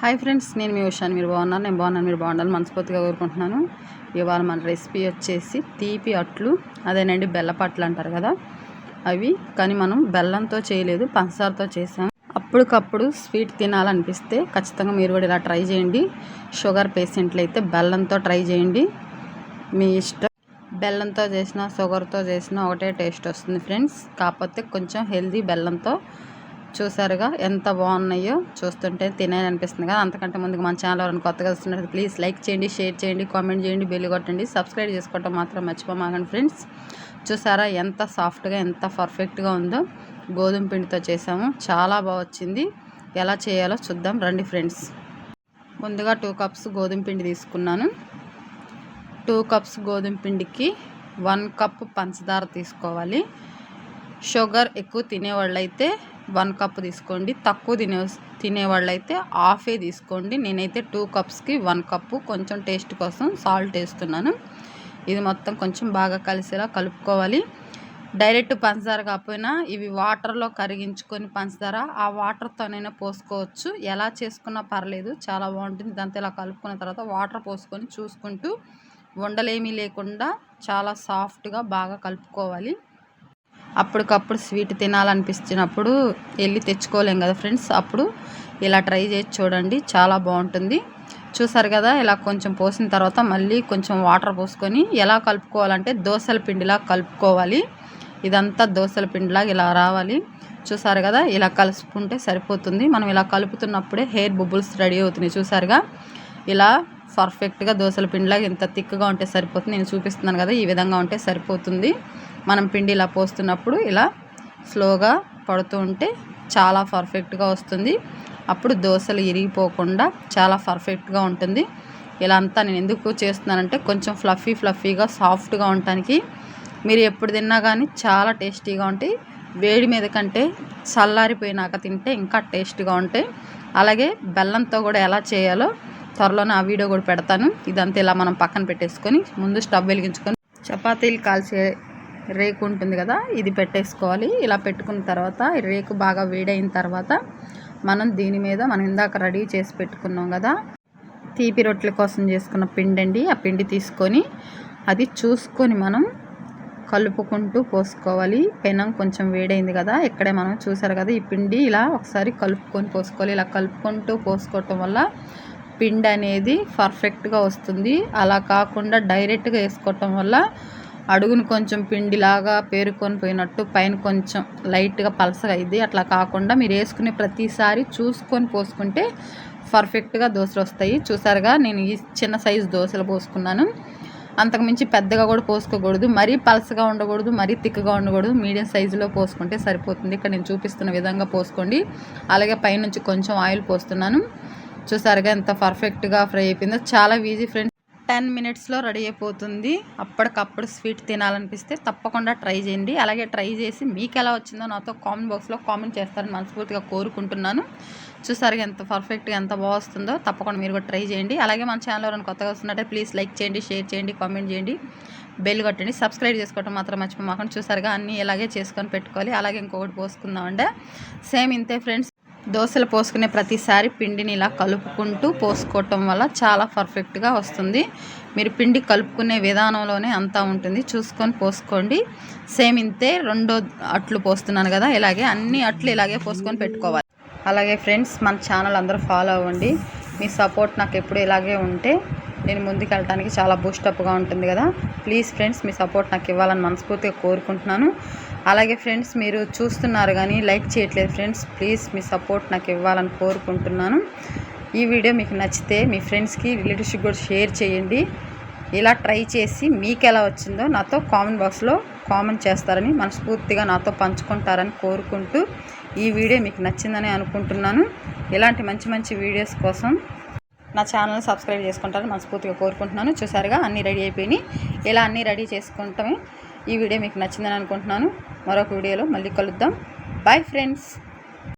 Hi friends నేను మీ ఉషాని. మీరు బాగున్నారు? నేను బాగున్నాను. మీరు బాగుండాలి మనస్ఫూర్తిగా కోరుకుంటున్నాను. ఇవాళ మన రెసిపీ వచ్చేసి తీపి అట్లు అదేనండి బెల్లపట్లు అంటారు కదా? అవి. కానీ మనం బెల్లంతో చేయలేదు పంచదారతో చేసాం. అప్పటికప్పుడు స్వీట్ తినాలనిపిస్తే ఖచ్చితంగా మీరు కూడా ఇలా ట్రై చేయండి. షుగర్ పేషెంట్లు అయితే బెల్లంతో ట్రై చేయండి. మీ ఇష్టం. బెల్లంతో చేసిన షుగర్తో చేసిన ఒకటే టేస్ట్ వస్తుంది ఫ్రెండ్స్. కాకపోతే కొంచెం హెల్దీ బెల్లంతో చూసారుగా ఎంత బాగున్నాయో చూస్తుంటే తినేయాలనిపిస్తుంది కదా. అంతకంటే ముందుకు మన ఛానల్ ఎవరైనా కొత్తగా వస్తున్నట్టు ప్లీజ్ లైక్ చేయండి షేర్ చేయండి కామెంట్ చేయండి బెల్ కొట్టండి. సబ్స్క్రైబ్ చేసుకోవటం మాత్రం మర్చిపోమాగండి ఫ్రెండ్స్ చూసారా ఎంత సాఫ్ట్గా ఎంత పర్ఫెక్ట్గా ఉందో. గోధుమ పిండితో చేసాము. చాలా బాగా వచ్చింది. ఎలా చేయాలో చూద్దాం. రండి ఫ్రెండ్స్ ముందుగా టూ కప్స్ గోధుమ పిండి తీసుకున్నాను. టూ కప్స్ గోధుమ పిండికి వన్ కప్ పంచదార తీసుకోవాలి. షుగర్ ఎక్కువ తినేవాళ్ళైతే వన్ కప్ తీసుకోండి. తక్కువ తినే తినేవాళ్ళు అయితే హాఫే తీసుకోండి. నేనైతే టూ కప్స్కి వన్ కప్పు కొంచెం టేస్ట్ కోసం సాల్ట్ వేస్తున్నాను. ఇది మొత్తం కొంచెం బాగా కలిసేలా కలుపుకోవాలి. డైరెక్ట్ పంచదార కాకపోయినా ఇవి వాటర్లో కరిగించుకొని పంచదార ఆ వాటర్తోనైనా పోసుకోవచ్చు. ఎలా చేసుకున్నా పర్లేదు చాలా బాగుంటుంది. దాంతో ఇలా కలుపుకున్న తర్వాత వాటర్ పోసుకొని చూసుకుంటూ ఉండలేమీ లేకుండా చాలా సాఫ్ట్గా బాగా కలుపుకోవాలి. అప్పటికప్పుడు స్వీట్ తినాలనిపించినప్పుడు వెళ్ళి తెచ్చుకోలేం కదా ఫ్రెండ్స్. అప్పుడు ఇలా ట్రై చేసి చూడండి చాలా బాగుంటుంది. చూసారు కదా ఇలా కొంచెం పోసిన తర్వాత మళ్ళీ కొంచెం వాటర్ పోసుకొని ఎలా కలుపుకోవాలంటే దోశల పిండిలా కలుపుకోవాలి. ఇదంతా దోశల పిండిలాగా ఇలా రావాలి. చూసారు కదా ఇలా కలుపుకుంటే సరిపోతుంది. మనం ఇలా కలుపుతున్నప్పుడే హెయిర్ బుబుల్స్ రెడీ అవుతున్నాయి. చూసారుగా ఇలా పర్ఫెక్ట్గా దోశల పిండిలాగా ఇంత థిక్గా ఉంటే సరిపోతుంది. నేను చూపిస్తున్నాను కదా ఈ విధంగా ఉంటే సరిపోతుంది. మనం పిండి ఇలా పోస్తున్నప్పుడు ఇలా స్లోగా పడుతూ ఉంటే చాలా పర్ఫెక్ట్గా వస్తుంది. అప్పుడు దోశలు ఇరిగిపోకుండా చాలా పర్ఫెక్ట్గా ఉంటుంది. ఇలా అంతా నేను ఎందుకు చేస్తున్నానంటే కొంచెం ఫ్లఫీ ఫ్లఫీగా సాఫ్ట్గా ఉండటానికి. మీరు ఎప్పుడు తిన్నా కానీ చాలా టేస్టీగా ఉంటాయి. వేడి మీద కంటే చల్లారిపోయినాక తింటే ఇంకా టేస్ట్గా ఉంటాయి. అలాగే బెల్లంతో కూడా ఎలా చేయాలో త్వరలోనే ఆ వీడియో కూడా పెడతాను. ఇదంతా ఇలా మనం పక్కన పెట్టేసుకొని ముందు స్టవ్ వెలిగించుకొని చపాతీలు కాల్చే రేకు ఉంటుంది కదా ఇది పెట్టేసుకోవాలి. ఇలా పెట్టుకున్న తర్వాత రేకు బాగా వేడైన తర్వాత మనం దీని మీద మనం ఇందాక రెడీ చేసి పెట్టుకున్నాం కదా తీపి రొట్టెల కోసం చేసుకున్న పిండి అండి ఆ పిండి తీసుకొని అది చూసుకొని మనం కలుపుకుంటూ పోసుకోవాలి. పెనం కొంచెం వేడైంది కదా ఇక్కడే మనం చూసారు కదా ఈ పిండి ఇలా ఒకసారి కలుపుకొని పోసుకోవాలి. ఇలా కలుపుకుంటూ పోసుకోవటం వల్ల పిండి అనేది పర్ఫెక్ట్గా వస్తుంది. అలా కాకుండా డైరెక్ట్గా వేసుకోవటం వల్ల అడుగును కొంచెం పిండిలాగా పేరుకొని పోయినట్టు పైన కొంచెం లైట్గా పలసగా అయింది. అట్లా కాకుండా మీరు వేసుకునే ప్రతిసారి చూసుకొని పోసుకుంటే పర్ఫెక్ట్గా దోశలు వస్తాయి. చూసారుగా నేను ఈ చిన్న సైజు దోశలు పోసుకున్నాను. అంతకుమించి పెద్దగా కూడా పోసుకోకూడదు. మరీ పలసగా ఉండకూడదు మరీ తిక్కగా ఉండకూడదు. మీడియం సైజులో పోసుకుంటే సరిపోతుంది. ఇక్కడ నేను చూపిస్తున్న విధంగా పోసుకోండి. అలాగే పైనుంచి కొంచెం ఆయిల్ పోస్తున్నాను. చూసారుగా ఎంత పర్ఫెక్ట్గా ఫ్రై అయిపోయిందో. చాలా ఈజీ ఫ్రెండ్స్. టెన్ మినిట్స్లో రెడీ అయిపోతుంది. అప్పటికప్పుడు స్వీట్ తినాలనిపిస్తే తప్పకుండా ట్రై చేయండి. అలాగే ట్రై చేసి మీకు ఎలా వచ్చిందో నాతో కామెంట్ బాక్స్లో కామెంట్ చేస్తారని మనస్ఫూర్తిగా కోరుకుంటున్నాను. చూసారు ఎంత పర్ఫెక్ట్గా ఎంత బాగుస్తుందో తప్పకుండా మీరు కూడా ట్రై చేయండి. అలాగే మన ఛానల్ ఎవరైనా కొత్తగా వస్తున్నట్టే ప్లీజ్ లైక్ చేయండి షేర్ చేయండి కామెంట్ చేయండి బెల్ కొట్టండి. సబ్స్క్రైబ్ చేసుకోవడం మాత్రం మర్చిపోమాకండి. చూసారుగా అన్నీ ఇలాగే చేసుకొని పెట్టుకోవాలి. అలాగే ఇంకొకటి పోసుకుందామంటే సేమ్ ఇంతే ఫ్రెండ్స్. దోశలు పోసుకునే ప్రతిసారి పిండిని ఇలా కలుపుకుంటూ పోసుకోవటం వల్ల చాలా పర్ఫెక్ట్గా వస్తుంది. మీరు పిండి కలుపుకునే విధానంలోనే అంతా ఉంటుంది. చూసుకొని పోసుకోండి. సేమ్ ఇంతే రెండో అట్లు పోస్తున్నాను కదా ఇలాగే అన్ని అట్లు ఇలాగే పోసుకొని పెట్టుకోవాలి. అలాగే ఫ్రెండ్స్ మన ఛానల్ అందరూ ఫాలో అవ్వండి. మీ సపోర్ట్ నాకు ఎప్పుడు ఇలాగే ఉంటే నేను ముందుకు వెళ్ళడానికి చాలా బూస్టప్గా ఉంటుంది కదా. ప్లీజ్ ఫ్రెండ్స్ మీ సపోర్ట్ నాకు ఇవ్వాలని మనస్ఫూర్తిగా కోరుకుంటున్నాను. అలాగే ఫ్రెండ్స్ మీరు చూస్తున్నారు కానీ లైక్ చేయట్లేదు ఫ్రెండ్స్ ప్లీజ్ మీ సపోర్ట్ నాకు ఇవ్వాలని కోరుకుంటున్నాను. ఈ వీడియో మీకు నచ్చితే మీ ఫ్రెండ్స్కి రిలేటివ్స్కి కూడా షేర్ చేయండి. ఇలా ట్రై చేసి మీకు ఎలా వచ్చిందో నాతో కామెంట్ బాక్స్లో కామెంట్ చేస్తారని మనస్ఫూర్తిగా నాతో పంచుకుంటారని కోరుకుంటూ ఈ వీడియో మీకు నచ్చిందని అనుకుంటున్నాను. ఇలాంటి మంచి మంచి వీడియోస్ కోసం నా ఛానల్ సబ్స్క్రైబ్ చేసుకుంటారని మనస్ఫూర్తిగా కోరుకుంటున్నాను. చూసారుగా అన్నీ రెడీ అయిపోయినాయి. ఇలా అన్నీ రెడీ చేసుకుంటామే ఈ వీడియో మీకు నచ్చిందని అనుకుంటున్నాను. మరొక వీడియోలో మళ్ళీ కలుద్దాం. Bye friends